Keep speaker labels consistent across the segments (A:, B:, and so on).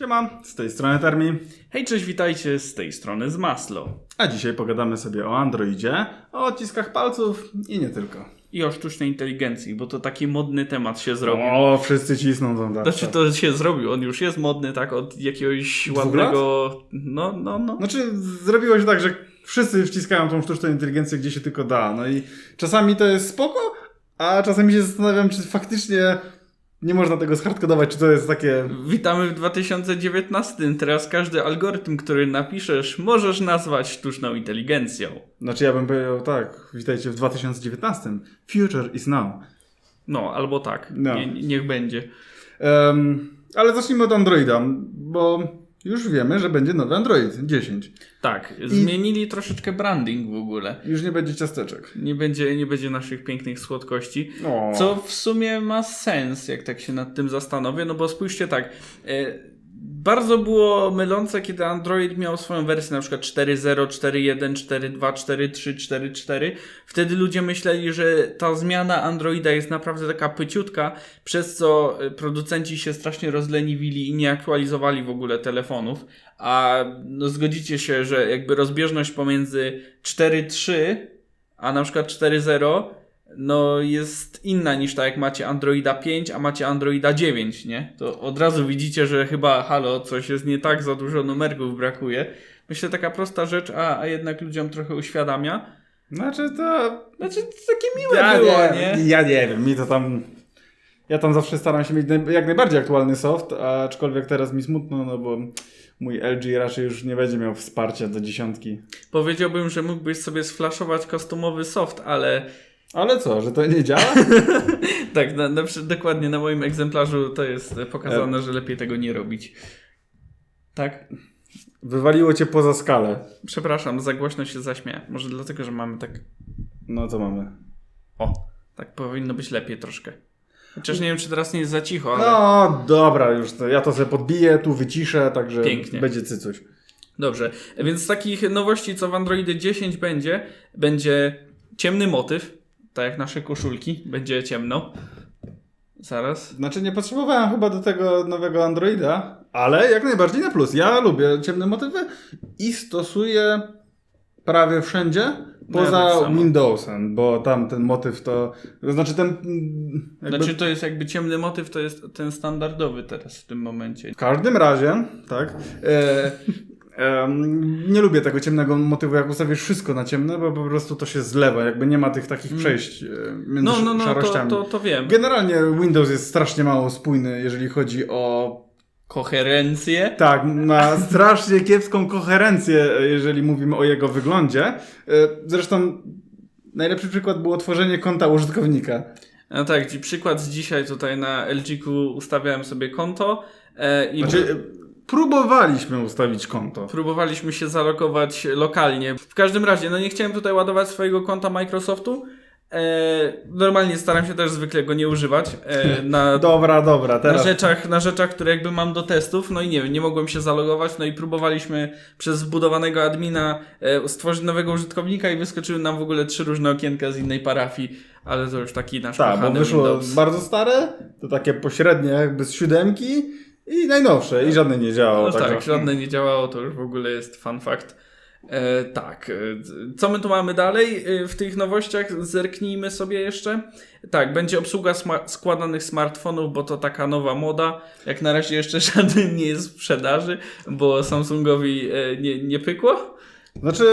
A: Siema, z tej strony Termi,
B: Hej, cześć, witajcie z tej strony z Maslo.
A: a dzisiaj pogadamy sobie o Androidzie, o odciskach palców i nie tylko.
B: I o sztucznej inteligencji, bo to taki modny temat się zrobił.
A: O, wszyscy cisną tą tarczę.
B: Znaczy to się zrobił, on już jest modny, tak, od jakiegoś
A: Dwóch
B: ładnego... No, no, no.
A: Znaczy, zrobiło się tak, że wszyscy wciskają tą sztuczną inteligencję gdzie się tylko da. No i czasami to jest spoko, a czasami się zastanawiam, czy faktycznie nie można tego zhardkodować, czy to jest takie...
B: Witamy w 2019. Teraz każdy algorytm, który napiszesz, możesz nazwać sztuczną inteligencją.
A: Znaczy ja bym powiedział tak, witajcie w 2019. Future is now.
B: No, albo tak.
A: No.
B: Nie, niech będzie.
A: Em, ale zacznijmy od Androida, bo już wiemy, że będzie nowy Android 10.
B: Tak, zmienili troszeczkę branding w ogóle.
A: Już nie będzie ciasteczek.
B: Nie będzie, nie będzie naszych pięknych słodkości.
A: O.
B: Co w sumie ma sens, jak tak się nad tym zastanowię, no bo spójrzcie tak. Bardzo było mylące, kiedy Android miał swoją wersję na przykład 4.0, 4.1, 4.2, 4.3, 4.4. Wtedy ludzie myśleli, że ta zmiana Androida jest naprawdę taka pyciutka, przez co e, producenci się strasznie rozleniwili i nie aktualizowali w ogóle telefonów. A no, zgodzicie się, że jakby rozbieżność pomiędzy 4.3 a na przykład 4.0 no jest inna niż tak jak macie Androida 5, a macie Androida 9, nie? To od razu widzicie, że chyba halo, coś jest nie tak, za dużo numerków brakuje. Myślę taka prosta rzecz, a, a jednak ludziom trochę uświadamia.
A: Znaczy to...
B: Znaczy to takie miłe
A: Ja
B: było,
A: nie,
B: nie?
A: ja nie wiem, mi to tam... Ja tam zawsze staram się mieć jak najbardziej aktualny soft, aczkolwiek teraz mi smutno, no bo mój LG raczej już nie będzie miał wsparcia do dziesiątki.
B: Powiedziałbym, że mógłbyś sobie sflaszować kostumowy soft, ale
A: Ale co, że to nie działa?
B: tak, na, na, dokładnie na moim egzemplarzu to jest pokazane, że lepiej tego nie robić. Tak?
A: Wywaliło cię poza skalę.
B: Przepraszam, za głośno się zaśmiałem. Może dlatego, że mamy tak
A: No co mamy?
B: O, tak powinno być lepiej troszkę. Chociaż nie wiem, czy teraz nie jest za cicho, ale
A: No dobra, już to, ja to sobie podbiję, tu wyciszę, także
B: Pięknie.
A: będzie cycuś.
B: dobrze. Więc z takich nowości, co w Androidzie 10 będzie, będzie ciemny motyw, tak jak nasze koszulki, będzie ciemno. Zaraz.
A: Znaczy nie potrzebowałem chyba do tego nowego Androida, ale jak najbardziej na plus. Ja lubię ciemne motywy i stosuję prawie wszędzie
B: No ja
A: poza
B: tak samo.
A: Windowsem, bo tam ten motyw to, to znaczy ten mm, jakby
B: Znaczy to jest jakby ciemny motyw, to jest ten standardowy teraz w tym momencie.
A: w każdym razie, tak, e, nie lubię tego ciemnego motywu, jak ustawisz wszystko na ciemne, bo po prostu to się zlewa, jakby nie ma tych takich przejść e, między
B: Mm. No, no, no, to,
A: szarościami.
B: to, to wiem.
A: Generalnie Windows jest strasznie mało spójny, jeżeli chodzi o
B: Koherencję.
A: Tak, ma strasznie kiepską koherencję, jeżeli mówimy o jego wyglądzie. E, Zresztą najlepszy przykład było tworzenie konta użytkownika.
B: No tak, przykład z dzisiaj tutaj na LG-ku ustawiałem sobie konto e, i
A: Znaczy, próbowaliśmy ustawić konto.
B: Próbowaliśmy się zalogować lokalnie. W każdym razie, no nie chciałem tutaj ładować swojego konta Microsoftu. E, normalnie staram się też zwykle go nie używać e, na,
A: Dobra, dobra,
B: na,
A: teraz.
B: rzeczach, na rzeczach, które jakby mam do testów. No i nie wiem, nie mogłem się zalogować. No i próbowaliśmy przez wbudowanego admina e, stworzyć nowego użytkownika i wyskoczyły nam w ogóle trzy różne okienka z innej parafii. Ale to już taki nasz
A: Tak, bo wyszło
B: Windows.
A: bardzo stare, to takie pośrednie, jakby z siódemki i najnowsze, i żadne nie działało.
B: No tak,
A: także-
B: żadne nie działało, to już w ogóle jest fun fact. E, tak, e, co my tu mamy dalej e, w tych nowościach? Zerknijmy sobie jeszcze. Tak, będzie obsługa sma- składanych smartfonów, bo to taka nowa moda. Jak na razie jeszcze żaden nie jest w sprzedaży, bo Samsungowi e, nie, nie pykło.
A: Znaczy,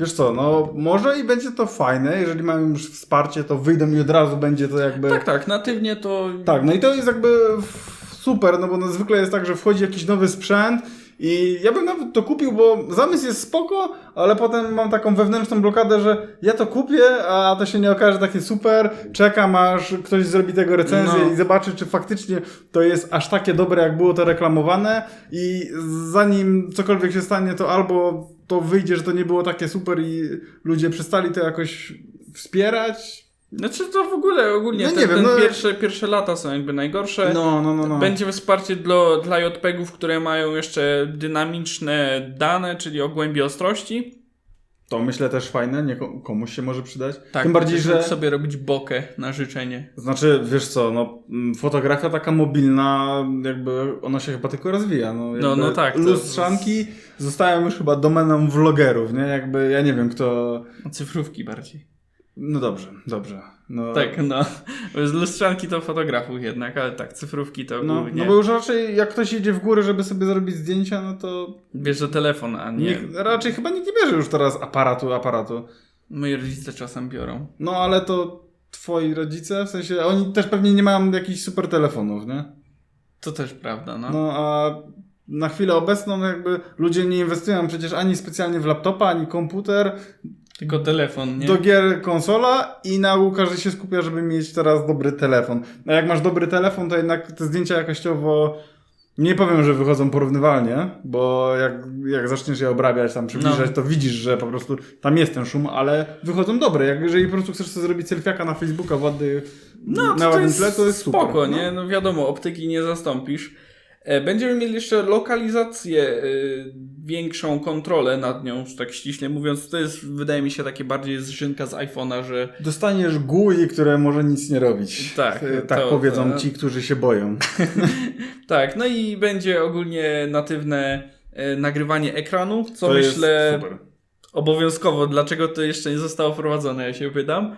A: wiesz co, no może i będzie to fajne, jeżeli mamy już wsparcie, to wyjdą i od razu będzie to jakby...
B: Tak, tak, natywnie to
A: Tak, no i to jest jakby super, no bo no zwykle jest tak, że wchodzi jakiś nowy sprzęt i ja bym nawet to kupił, bo zamysł jest spoko, ale potem mam taką wewnętrzną blokadę, że ja to kupię, a to się nie okaże takie super, czekam aż ktoś zrobi tego recenzję
B: No.
A: i zobaczy, czy faktycznie to jest aż takie dobre, jak było to reklamowane i zanim cokolwiek się stanie, to albo to wyjdzie, że to nie było takie super i ludzie przestali to jakoś wspierać.
B: Znaczy to w ogóle ogólnie
A: No
B: ten,
A: nie wiem,
B: ten
A: no-
B: pierwsze, pierwsze lata są jakby najgorsze.
A: No, no, no, no.
B: Będzie wsparcie dla, dla JPEGów, które mają jeszcze dynamiczne dane, czyli o głębi ostrości.
A: To myślę też fajne, nie ko- komuś się może przydać.
B: Tak,
A: Tym bardziej, że...
B: sobie robić bokę na życzenie.
A: Znaczy, wiesz co, no, mm, fotografia taka mobilna, jakby ona się chyba tylko rozwija. No, jakby
B: no tak, to-
A: Lustrzanki zostają już chyba domeną vlogerów, nie? Jakby, ja nie wiem kto...
B: No, Cyfrówki bardziej.
A: No dobrze, dobrze. No,
B: Tak, no. Z lustrzanki to fotografów jednak, ale tak, cyfrówki to
A: No,
B: głównie.
A: no bo już raczej jak ktoś idzie w górę, żeby sobie zrobić zdjęcia, no to
B: Bierze telefon, a nie.
A: nikt, raczej chyba nikt nie bierze już teraz aparatu, aparatu.
B: Moi rodzice czasem biorą.
A: No ale to twoi rodzice, w sensie oni też pewnie nie mają jakichś super telefonów, nie?
B: To też prawda, no.
A: No a na chwilę obecną jakby ludzie nie inwestują przecież ani specjalnie w laptopa, ani komputer,
B: Tylko telefon, nie?
A: do gier konsola i na ogół każdy się skupia, żeby mieć teraz dobry telefon. A jak masz dobry telefon, to jednak te zdjęcia jakościowo nie powiem, że wychodzą porównywalnie, bo jak, jak zaczniesz je obrabiać, tam przybliżać,
B: No.
A: to widzisz, że po prostu tam jest ten szum, ale wychodzą dobre. Jak jeżeli po prostu chcesz sobie zrobić selfiaka na Facebooka w ładny,
B: No,
A: na
B: to,
A: ładnym
B: jest
A: tle, to jest super.
B: spoko,
A: No.
B: nie? No wiadomo, optyki nie zastąpisz. E, Będziemy mieli jeszcze lokalizację, e, większą kontrolę nad nią, tak ściśle mówiąc. To jest, wydaje mi się, takie bardziej zżynka z iPhone'a, że
A: Dostaniesz GUI, które może nic nie robić.
B: Tak,
A: E, tak
B: to-
A: powiedzą
B: to-
A: ci, którzy się boją.
B: tak, no i będzie ogólnie natywne nagrywanie ekranu, co
A: to
B: myślę
A: jest super.
B: obowiązkowo. Dlaczego to jeszcze nie zostało wprowadzone, ja się pytam.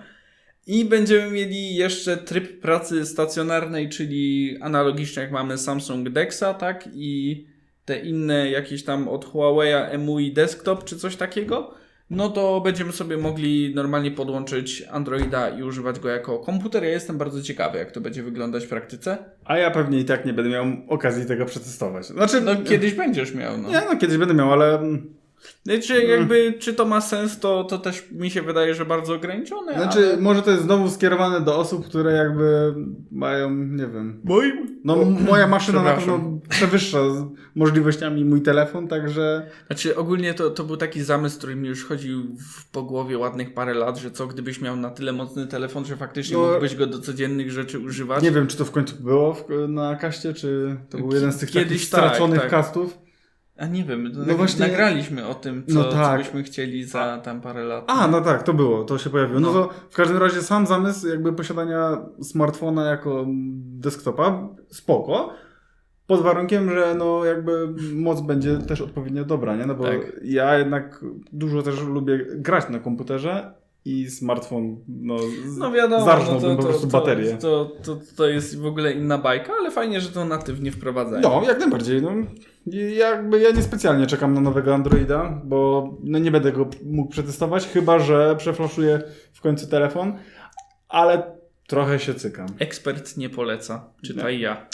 B: I będziemy mieli jeszcze tryb pracy stacjonarnej, czyli analogicznie jak mamy Samsung Dexa, tak? I te inne jakieś tam od Huawei'a EMUI Desktop czy coś takiego. No to będziemy sobie mogli normalnie podłączyć Androida i używać go jako komputer. Ja jestem bardzo ciekawy, jak to będzie wyglądać w praktyce.
A: A ja pewnie i tak nie będę miał okazji tego przetestować. Znaczy,
B: No kiedyś będziesz miał, no.
A: Nie, no kiedyś będę miał, ale... mm,
B: No, Czy jakby, czy to ma sens, to, to też mi się wydaje, że bardzo ograniczone.
A: Znaczy,
B: ale...
A: może to jest znowu skierowane do osób, które jakby mają, nie wiem...
B: Moim?
A: No, moja maszyna na pewno przewyższa z możliwościami mój telefon, także...
B: Znaczy ogólnie to, to był taki zamysł, który mi już chodził w, po głowie ładnych parę lat, że co gdybyś miał na tyle mocny telefon, że faktycznie
A: No,
B: mógłbyś go do codziennych rzeczy używać.
A: Nie wiem, czy to w końcu było w, na kaście, czy to był jeden z tych
B: Kiedyś
A: takich
B: tak,
A: straconych
B: tak.
A: castów.
B: A nie wiem,
A: No
B: nag-
A: właśnie-
B: nagraliśmy o tym, co,
A: No tak.
B: co byśmy chcieli za tam parę lat.
A: A, no tak, to było, to się pojawiło. No,
B: No.
A: to w każdym razie sam zamysł jakby posiadania smartfona jako desktopa, spoko. Pod warunkiem, że no jakby moc będzie też odpowiednio dobra, nie? No bo
B: Tak.
A: ja jednak dużo też lubię grać na komputerze i smartfon, no,
B: No wiadomo,
A: zarżnąłbym
B: no
A: po prostu
B: to,
A: baterię.
B: To, to, to jest w ogóle inna bajka, ale fajnie, że to natywnie wprowadzają.
A: No, jak najbardziej. No. Jakby ja niespecjalnie czekam na nowego Androida, bo no nie będę go mógł przetestować, chyba że przeflaszuję w końcu telefon, ale trochę się cykam.
B: Ekspert nie poleca. Czytaj ja.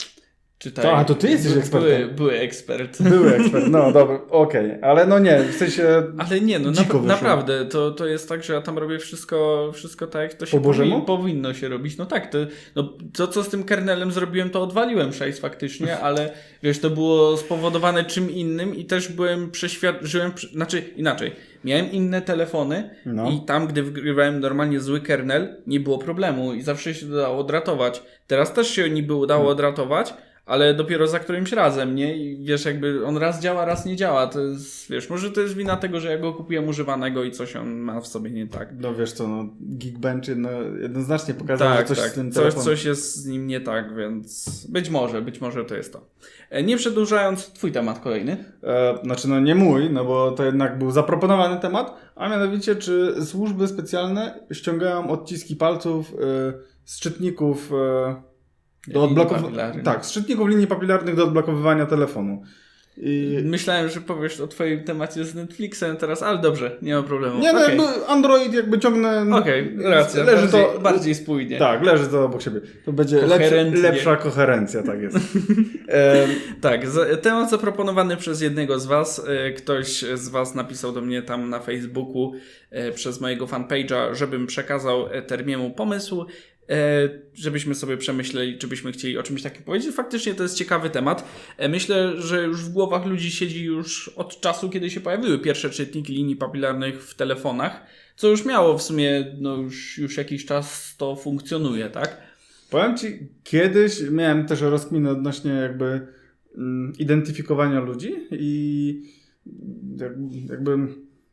B: Czytaj.
A: To- a to ty jesteś
B: By-
A: ekspertem.
B: Były, były ekspert.
A: Były ekspert, no dobra, okej, ale no nie, w sensie
B: Ale nie, no na, naprawdę, to, to jest tak, że ja tam robię wszystko, wszystko tak, jak to się
A: Po
B: powi- powinno się robić. No tak, to, no, to co z tym kernelem zrobiłem, to odwaliłem szajs faktycznie, ale wiesz, to było spowodowane czym innym i też byłem przy- znaczy inaczej, miałem inne telefony
A: No.
B: i tam, gdy wgrywałem normalnie zły kernel, nie było problemu i zawsze się dało odratować. Teraz też się niby udało
A: Hmm.
B: odratować, ale dopiero za którymś razem, nie? I wiesz, jakby on raz działa, raz nie działa. To jest, wiesz, może to jest wina tego, że ja go kupiłem używanego i coś on ma w sobie nie tak.
A: no wiesz co, no Geekbench jedno, jednoznacznie pokazał,
B: Tak,
A: że coś
B: tak.
A: z tym
B: coś,
A: telefonem...
B: coś jest z nim nie tak, więc być może, być może to jest to. E, Nie przedłużając, twój temat kolejny.
A: E, znaczy no nie mój, no bo to jednak był zaproponowany temat, a mianowicie czy służby specjalne ściągają odciski palców e, z czytników e, do odblokowania. Tak, z czytników linii papilarnych do odblokowywania telefonu. I...
B: Myślałem, że powiesz o twoim temacie z Netflixem teraz, ale dobrze, nie ma problemu.
A: Nie, no
B: Okej.
A: jakby Android jakby ciągnę...
B: Okej, racja.
A: Leży
B: bardziej,
A: to...
B: bardziej spójnie.
A: Tak, leży to obok siebie. To będzie lepsza, lepsza koherencja, tak jest. e,
B: Tak, temat zaproponowany przez jednego z Was. E, Ktoś z Was napisał do mnie tam na Facebooku e, przez mojego fanpage'a, żebym przekazał e, Termiemu pomysł, żebyśmy sobie przemyśleli, czy byśmy chcieli o czymś takim powiedzieć. Faktycznie to jest ciekawy temat. E, Myślę, że już w głowach ludzi siedzi już od czasu, kiedy się pojawiły pierwsze czytniki linii papilarnych w telefonach, co już miało w sumie, no już, już jakiś czas to funkcjonuje, tak?
A: Powiem Ci, kiedyś miałem też rozkminę odnośnie jakby mm, identyfikowania ludzi i jak- jakby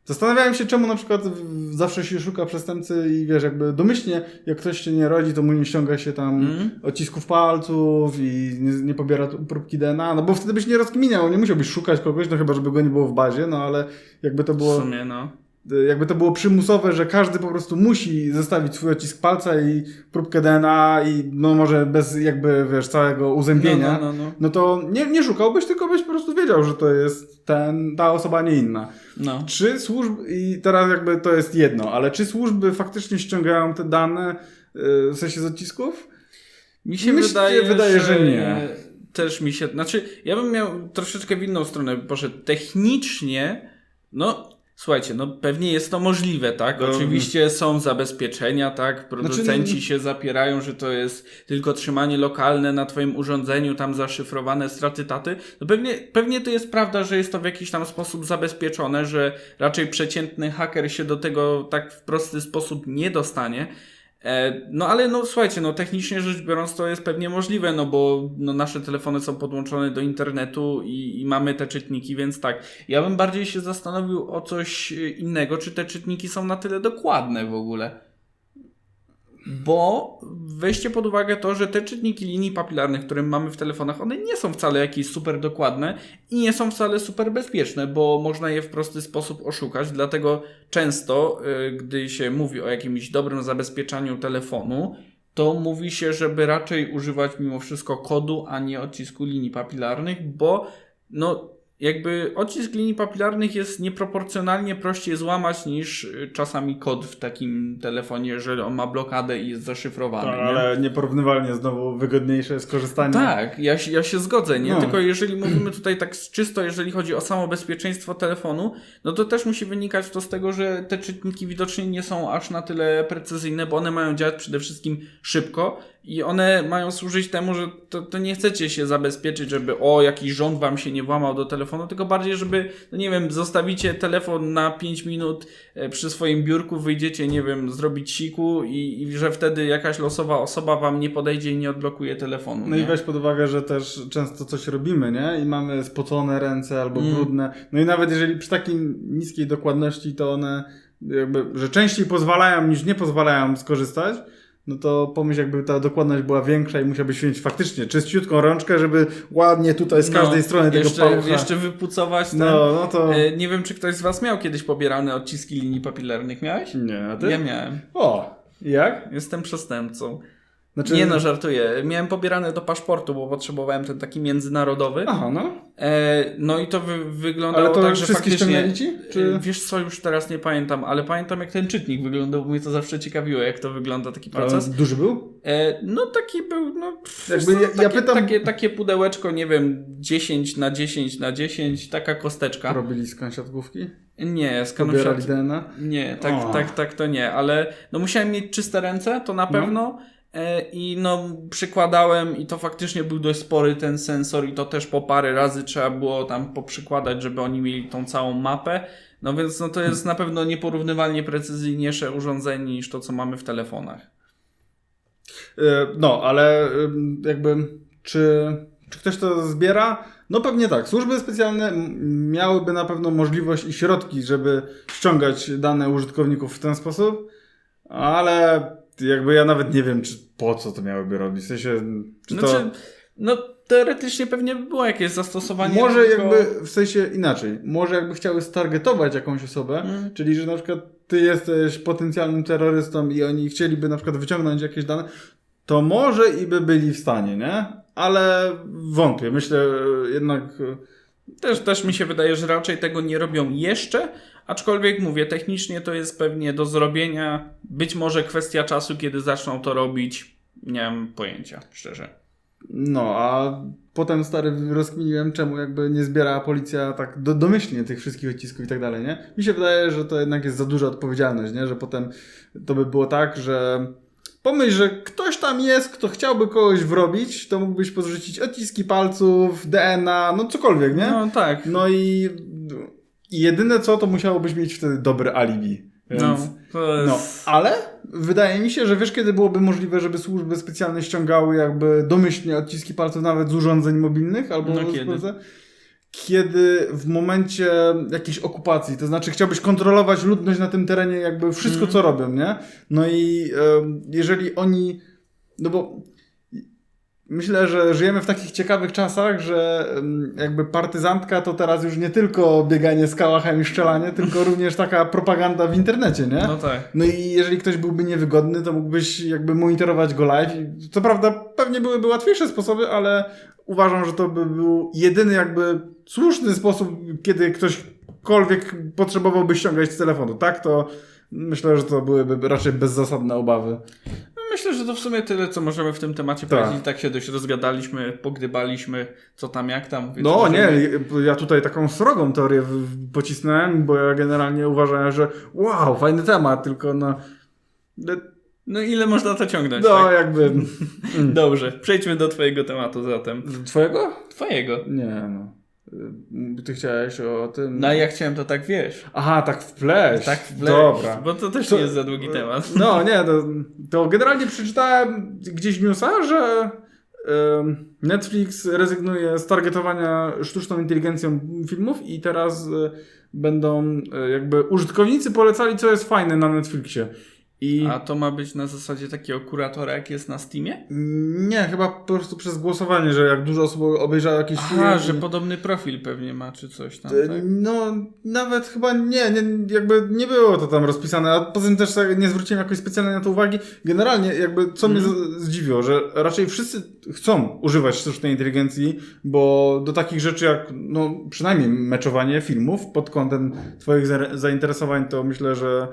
A: Zastanawiałem się, czemu na przykład w- zawsze się szuka przestępcy i wiesz, jakby domyślnie, jak ktoś się nie rodzi, to mu nie ściąga się tam
B: Mhm.
A: odcisków palców i nie, nie pobiera próbki DNA, no bo wtedy byś nie rozkminiał, nie musiałbyś szukać kogoś, no chyba, żeby go nie było w bazie, no ale jakby to
B: W
A: było,
B: sumie, no.
A: Jakby to było przymusowe, że każdy po prostu musi zostawić swój odcisk palca i próbkę DNA i no może bez jakby, wiesz, całego uzębienia,
B: No, no, no, no.
A: no to nie, nie szukałbyś, tylko byś po prostu wiedział, że to jest ten, ta osoba, nie inna.
B: no.
A: Czy służby, i teraz jakby to jest jedno, ale czy służby faktycznie ściągają te dane, yy, w sensie z odcisków?
B: Mi się
A: się
B: wydaje,
A: wydaje, że nie.
B: Też mi się. Znaczy, ja bym miał troszeczkę w inną stronę poszedł. Technicznie, no. Słuchajcie, no pewnie jest to możliwe, tak?
A: No.
B: Oczywiście są zabezpieczenia, tak? Producenci
A: Znaczy,
B: się zapierają, że to jest tylko trzymanie lokalne na twoim urządzeniu, tam zaszyfrowane straty taty. No pewnie, pewnie to jest prawda, że jest to w jakiś tam sposób zabezpieczone, że raczej przeciętny haker się do tego tak w prosty sposób nie dostanie. E, No ale no słuchajcie, no technicznie rzecz biorąc to jest pewnie możliwe, no bo no, nasze telefony są podłączone do internetu i, i mamy te czytniki, więc tak. Ja bym bardziej się zastanowił o coś e, innego, czy te czytniki są na tyle dokładne w ogóle. Bo weźcie pod uwagę to, że te czytniki linii papilarnych, które mamy w telefonach, one nie są wcale jakieś super dokładne i nie są wcale super bezpieczne, bo można je w prosty sposób oszukać. Dlatego często, y, gdy się mówi o jakimś dobrym zabezpieczaniu telefonu, to mówi się, żeby raczej używać mimo wszystko kodu, a nie odcisku linii papilarnych, bo no jakby odcisk linii papilarnych jest nieproporcjonalnie prościej złamać niż y, czasami kod w takim telefonie, jeżeli on ma blokadę i jest zaszyfrowany.
A: Tak,
B: nie?
A: ale nieporównywalnie znowu wygodniejsze jest korzystanie.
B: Tak, ja, się- ja się zgodzę, nie?
A: No.
B: Tylko jeżeli mówimy tutaj tak czysto, jeżeli chodzi o samo bezpieczeństwo telefonu, no to też musi wynikać to z tego, że te czytniki widocznie nie są aż na tyle precyzyjne, bo one mają działać przede wszystkim szybko i one mają służyć temu, że to, to nie chcecie się zabezpieczyć, żeby o, jakiś rząd wam się nie włamał do telefonu, tylko bardziej, żeby, no nie wiem, zostawicie telefon na 5 minut e, przy swoim biurku, wyjdziecie, nie wiem, zrobić siku i, i że wtedy jakaś losowa osoba wam nie podejdzie i nie odblokuje telefonu.
A: No
B: nie?
A: i weź pod uwagę, że też często coś robimy, nie? I mamy spocone ręce albo
B: Mm.
A: brudne. No i nawet jeżeli przy takiej niskiej dokładności to one jakby, że częściej pozwalają niż nie pozwalają skorzystać, no to pomyśl jakby ta dokładność była większa i musiałbyś mieć faktycznie czyściutką rączkę, żeby ładnie tutaj z każdej
B: No,
A: strony tego
B: jeszcze,
A: palucha.
B: jeszcze wypucować ten.
A: No, no to...
B: E, nie wiem, czy ktoś z Was miał kiedyś pobierane odciski linii papilarnych. Miałeś?
A: Nie, a ty?
B: Ja miałem.
A: O, jak?
B: Jestem przestępcą.
A: Znaczy...
B: Nie no, żartuję. Miałem pobierane do paszportu, bo potrzebowałem ten taki międzynarodowy.
A: Aha, no.
B: E, no i to wy, wyglądało
A: Ale to
B: tak, że faktycznie...
A: ci? Czy...
B: E, Wiesz co, już teraz nie pamiętam, ale pamiętam jak ten czytnik wyglądał, bo mnie to zawsze ciekawiło, jak to wygląda taki
A: Ale
B: proces.
A: duży był?
B: E, no taki był, no
A: Jakby ja- ja
B: takie,
A: pytam-
B: takie, takie pudełeczko, nie wiem, 10 na 10 na 10, taka kosteczka.
A: Robili skan siatkówki?
B: Nie, z
A: Pobierali. DNA?
B: Nie, tak,
A: O.
B: tak, tak to nie, ale no musiałem mieć czyste ręce, to na
A: No.
B: pewno. E, I no przykładałem i to faktycznie był dość spory ten sensor i to też po parę razy trzeba było tam poprzykładać, żeby oni mieli tą całą mapę. No więc no to jest na pewno nieporównywalnie precyzyjniejsze urządzenie niż to, co mamy w telefonach.
A: E, No, ale jakby, czy, czy ktoś to zbiera? No pewnie tak. Służby specjalne miałyby na pewno możliwość i środki, żeby ściągać dane użytkowników w ten sposób, ale jakby ja nawet nie wiem, czy po co to miałyby robić. W sensie, czy to...
B: Znaczy, no teoretycznie pewnie by było jakieś zastosowanie.
A: Może
B: tylko-
A: jakby, w sensie inaczej, może jakby chciały stargetować jakąś osobę,
B: Mm.
A: czyli że na przykład ty jesteś potencjalnym terrorystą i oni chcieliby na przykład wyciągnąć jakieś dane, to może i by byli w stanie, nie? Ale wątpię, myślę e, jednak...
B: Też, też mi się wydaje, że raczej tego nie robią jeszcze, aczkolwiek mówię, technicznie to jest pewnie do zrobienia. Być może kwestia czasu, kiedy zaczną to robić. Nie mam pojęcia, szczerze.
A: No, a potem stary rozkminiłem, czemu jakby nie zbiera policja tak do, domyślnie tych wszystkich odcisków i tak dalej, nie? Mi się wydaje, że to jednak jest za duża odpowiedzialność, nie? Że potem to by było tak, że pomyśl, że ktoś tam jest, kto chciałby kogoś wrobić, to mógłbyś podrzucić odciski palców, DNA, no cokolwiek, nie?
B: No tak.
A: No i, i jedyne co, to musiałobyś mieć wtedy dobre alibi. Więc...
B: No, to jest...
A: No, ale wydaje mi się, że wiesz, kiedy byłoby możliwe, żeby służby specjalne ściągały jakby domyślnie odciski palców nawet z urządzeń mobilnych albo
B: No,
A: z
B: kiedy?
A: w momencie jakiejś okupacji, to znaczy chciałbyś kontrolować ludność na tym terenie, jakby wszystko, co robią, nie? No i em, jeżeli oni, no bo myślę, że żyjemy w takich ciekawych czasach, że jakby partyzantka to teraz już nie tylko bieganie z kałachem i strzelanie, tylko również taka propaganda w internecie, nie?
B: No tak.
A: No i jeżeli ktoś byłby niewygodny, to mógłbyś jakby monitorować go live. Co prawda pewnie byłyby łatwiejsze sposoby, ale uważam, że to by był jedyny jakby słuszny sposób, kiedy ktośkolwiek potrzebowałby ściągać z telefonu. Tak, to myślę, że to byłyby raczej bezzasadne obawy.
B: No Myślę, że to w sumie tyle, co możemy w tym temacie
A: Tak.
B: powiedzieć. Tak się dość rozgadaliśmy, pogdybaliśmy, co tam, jak tam.
A: No
B: możemy-
A: nie, ja tutaj taką srogą teorię pocisnąłem, bo ja generalnie uważałem, że wow, fajny temat, tylko no...
B: No ile można to ciągnąć,
A: No
B: tak?
A: jakby...
B: Dobrze, przejdźmy do twojego tematu zatem.
A: Twojego?
B: Twojego.
A: Nie, no. Y, Ty chciałeś o tym.
B: No ja chciałem to tak, wiesz.
A: Aha, tak w pleś.
B: Tak w pleś,
A: Dobra.
B: Bo to też
A: To-
B: nie jest za długi temat.
A: No nie, to, to generalnie przeczytałem gdzieś newsa, że Netflix rezygnuje z targetowania sztuczną inteligencją filmów i teraz e, będą e, jakby użytkownicy polecali, co jest fajne na Netflixie. I
B: A to ma być na zasadzie takiego kuratora, jak jest na Steamie?
A: nie, chyba po prostu przez głosowanie, że jak dużo osób obejrzało jakiś
B: Aha,
A: film.
B: że podobny profil pewnie ma, czy coś tam,
A: E,
B: tak?
A: No, nawet chyba nie, nie, jakby nie było to tam rozpisane, a poza tym też tak nie zwróciłem jakoś specjalnie na to uwagi. Generalnie, jakby co mnie z- zdziwiło, że raczej wszyscy chcą używać sztucznej inteligencji, bo do takich rzeczy jak, no, przynajmniej meczowanie filmów pod kątem Twoich za- zainteresowań, to myślę, że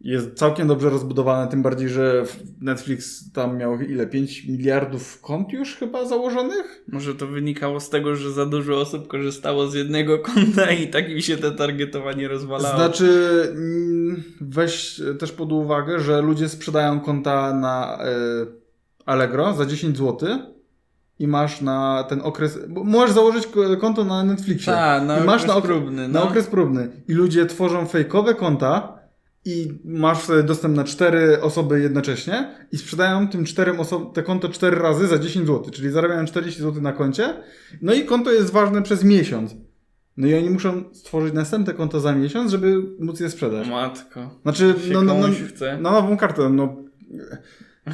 A: jest całkiem dobrze rozbudowane, tym bardziej, że Netflix tam miał ile? 5 miliardów kont już chyba założonych?
B: Może to wynikało z tego, że za dużo osób korzystało z jednego konta i tak mi się to targetowanie rozwalało.
A: Znaczy, mm, weź też pod uwagę, że ludzie sprzedają konta na y, Allegro za 10 zł i masz na ten okres. Bo możesz założyć ko- konto na Netflixie.
B: Tak, na
A: I masz
B: okres
A: na, ok-
B: próbny,
A: na
B: no.
A: okres próbny. I ludzie tworzą fejkowe konta i masz dostęp na cztery osoby jednocześnie i sprzedają tym czterem osobom te konto cztery razy za 10 zł, czyli zarabiają 40 zł na koncie. No i konto jest ważne przez miesiąc. No i oni muszą stworzyć następne konto za miesiąc, żeby móc je sprzedać.
B: matko.
A: Znaczy, no, no, no, na nową kartę, no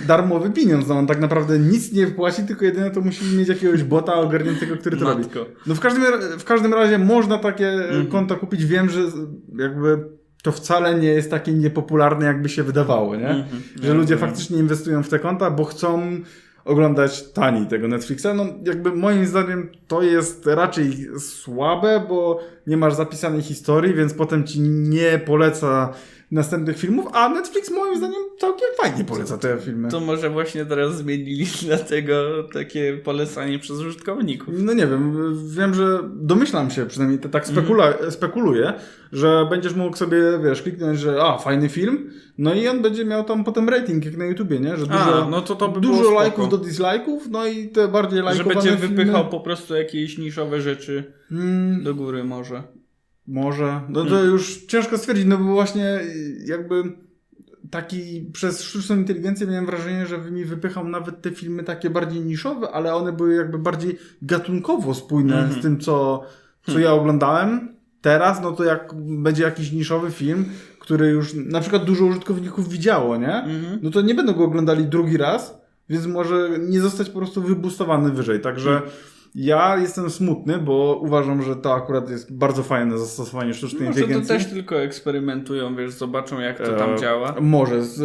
A: darmowy pieniądz, no on tak naprawdę nic nie wpłaci, tylko jedynie to musi mieć jakiegoś bota ogarniętego, który to robi.
B: Matko.
A: No w każdym, w każdym razie można takie
B: Mhm.
A: konta kupić. Wiem, że jakby to wcale nie jest takie niepopularne, jakby się wydawało, nie?
B: Mhm.
A: Że
B: Ja
A: ludzie faktycznie inwestują w te konta, bo chcą oglądać taniej tego Netflixa. No jakby moim zdaniem to jest raczej słabe, bo nie masz zapisanej historii, więc potem ci nie poleca następnych filmów, a Netflix moim zdaniem całkiem fajnie poleca te filmy.
B: To może właśnie teraz zmienili dlatego takie polecanie przez użytkowników.
A: No nie wiem, wiem, że domyślam się, przynajmniej tak spekula, spekuluję, że będziesz mógł sobie, wiesz, kliknąć, że a, fajny film, no i on będzie miał tam potem rating, jak na YouTubie, nie? Że dużo,
B: A, no to to by
A: dużo lajków do dislajków, no i te bardziej
B: Że
A: lajkowane
B: będzie
A: filmy...
B: wypychał po prostu jakieś niszowe rzeczy
A: Hmm,
B: do góry może.
A: Może. No to
B: Hmm.
A: już ciężko stwierdzić, no bo właśnie jakby taki przez sztuczną inteligencję miałem wrażenie, że mi wypychał nawet te filmy takie bardziej niszowe, ale one były jakby bardziej gatunkowo spójne
B: Mhm.
A: z tym, co, co ja oglądałem. Teraz, no to jak będzie jakiś niszowy film, który już na przykład dużo użytkowników widziało, nie?
B: Mhm.
A: No to nie będą go oglądali drugi raz, więc może nie zostać po prostu wybustowany wyżej. Także
B: Mhm.
A: Ja jestem smutny, bo uważam, że to akurat jest bardzo fajne zastosowanie sztucznej
B: Może to
A: inteligencji.
B: też tylko eksperymentują, wiesz, zobaczą jak to
A: E,
B: tam działa.
A: Może. Z,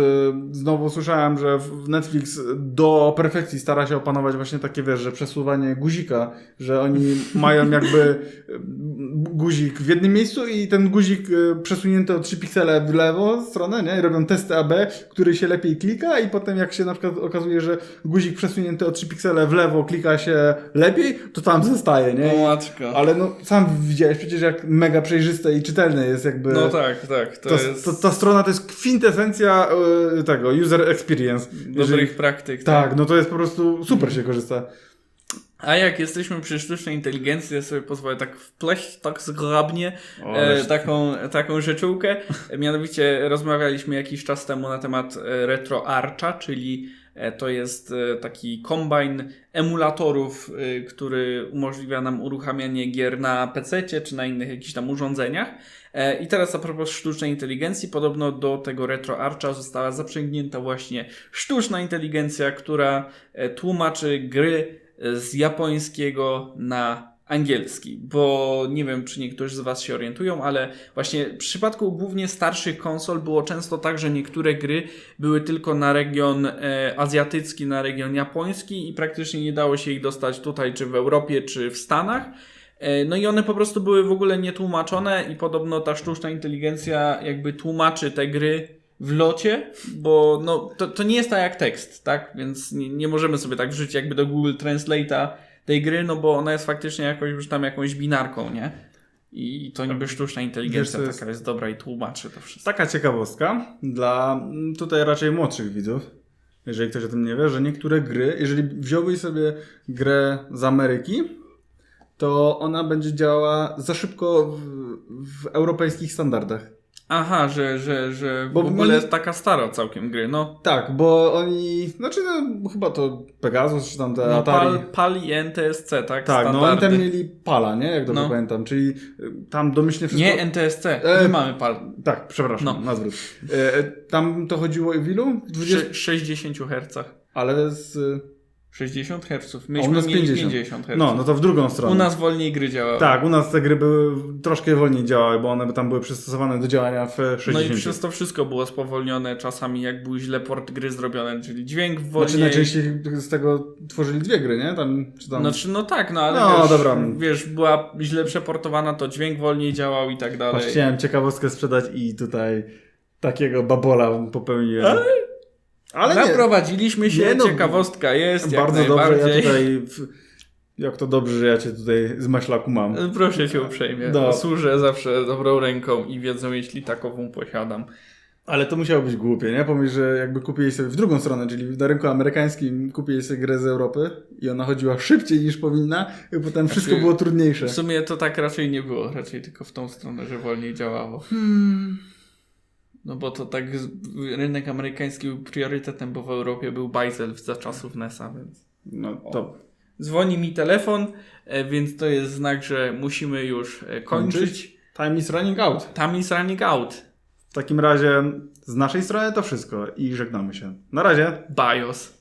A: znowu słyszałem, że w- Netflix do perfekcji stara się opanować właśnie takie, wiesz, że przesuwanie guzika, że oni mają jakby e, guzik w jednym miejscu i ten guzik e, przesunięty o 3 piksele w lewo stronę, nie? I robią testy AB, który się lepiej klika i potem jak się na przykład okazuje, że guzik przesunięty o 3 piksele w lewo klika się lepiej, to tam zostaje, nie?
B: O matko.
A: Ale no, sam widziałeś przecież jak mega przejrzyste i czytelne jest jakby...
B: No tak, tak. To,
A: To,
B: jest
A: to, ta strona to jest kwintesencja e, tego, user experience.
B: dobrych
A: Jeżeli-
B: praktyk.
A: Tak, no to jest po prostu super się korzysta.
B: A jak jesteśmy przy sztucznej inteligencji, ja sobie pozwolę tak wpleść tak zgrabnie
A: O,
B: e, taką, taką rzeczułkę. Mianowicie rozmawialiśmy jakiś czas temu na temat e, RetroArcha, czyli E, To jest e, taki kombajn emulatorów, który umożliwia nam uruchamianie gier na PC czy na innych jakichś tam urządzeniach. I teraz a propos sztucznej inteligencji, podobno do tego RetroArcha została zaprzęgnięta właśnie sztuczna inteligencja, która tłumaczy gry z japońskiego na angielski, bo nie wiem, czy niektórzy z Was się orientują, ale właśnie w przypadku głównie starszych konsol było często tak, że niektóre gry były tylko na region e, azjatycki, na region japoński i praktycznie nie dało się ich dostać tutaj, czy w Europie, czy w Stanach. E, No i one po prostu były w ogóle nietłumaczone i podobno ta sztuczna inteligencja jakby tłumaczy te gry w locie, bo no, to, to nie jest tak jak tekst, tak? Więc nie, nie możemy sobie tak wrzucić jakby do Google Translate'a tej gry, no bo ona jest faktycznie jakoś już tam jakąś binarką, nie? I to niby sztuczna inteligencja
A: Wiesz, jest-
B: taka jest dobra i tłumaczy to wszystko.
A: Taka ciekawostka dla mm, tutaj raczej młodszych widzów, jeżeli ktoś o tym nie wie, że niektóre gry, jeżeli wziąłbyś sobie grę z Ameryki, to ona będzie działała za szybko w, w europejskich standardach.
B: Aha, że, że, że
A: Bo
B: w ogóle jest taka stara całkiem gry, no.
A: Tak, bo oni, znaczy no, chyba to Pegasus czy tam te
B: no
A: Atari.
B: PAL, PAL i NTSC, tak?
A: tak, no oni
B: Standardy.
A: tam mieli Pala, nie? Jak dobrze
B: No.
A: pamiętam, czyli y, tam domyślnie wszystko...
B: Nie NTSC,
A: E,
B: my mamy PAL.
A: Tak, przepraszam,
B: No.
A: na zwrót. E, tam to chodziło w ilu? W 20...
B: Sze- 60 Hz.
A: Ale z...
B: 60 Hz.
A: A u
B: Myśmy
A: nas
B: mieli
A: 50.
B: 50 Hz.
A: No, no to w drugą stronę.
B: U nas wolniej gry działały.
A: Tak, u nas te gry były troszkę wolniej działały, bo one tam były przystosowane do działania w 60.
B: No i przez to wszystko było spowolnione czasami, jak był źle port gry zrobiony, czyli dźwięk wolniej.
A: Znaczy najczęściej z tego tworzyli dwie gry, nie? Tam, czy tam...
B: Znaczy, no tak, no ale
A: No,
B: wiesz,
A: dobra.
B: wiesz, była źle przeportowana, to dźwięk wolniej działał i tak dalej.
A: Patrz, chciałem ciekawostkę sprzedać i tutaj takiego babola popełniłem.
B: Ale-
A: Ale nie,
B: Naprowadziliśmy się,
A: Nie, no,
B: ciekawostka jest jak
A: bardzo dobrze, ja tutaj... W... Jak to dobrze, że ja cię tutaj z maślaku mam.
B: Proszę cię uprzejmie.
A: No.
B: Służę zawsze dobrą ręką i wiedzą, jeśli takową posiadam.
A: Ale to musiało być głupie, nie? Pomyśl, że jakby kupili sobie w drugą stronę, czyli na rynku amerykańskim kupili sobie grę z Europy i ona chodziła szybciej niż powinna i potem wszystko
B: Znaczy,
A: było trudniejsze.
B: W sumie to tak raczej nie było, raczej tylko w tą stronę, że wolniej działało.
A: Hmm.
B: No bo to tak rynek amerykański był priorytetem, bo w Europie był bajzel za czasów NES-a, więc...
A: No to
B: Dzwoni mi telefon, e, więc to jest znak, że musimy już e, kończyć.
A: time is running out.
B: Time is running out.
A: W takim razie z naszej strony to wszystko i żegnamy się. Na razie.
B: BIOS.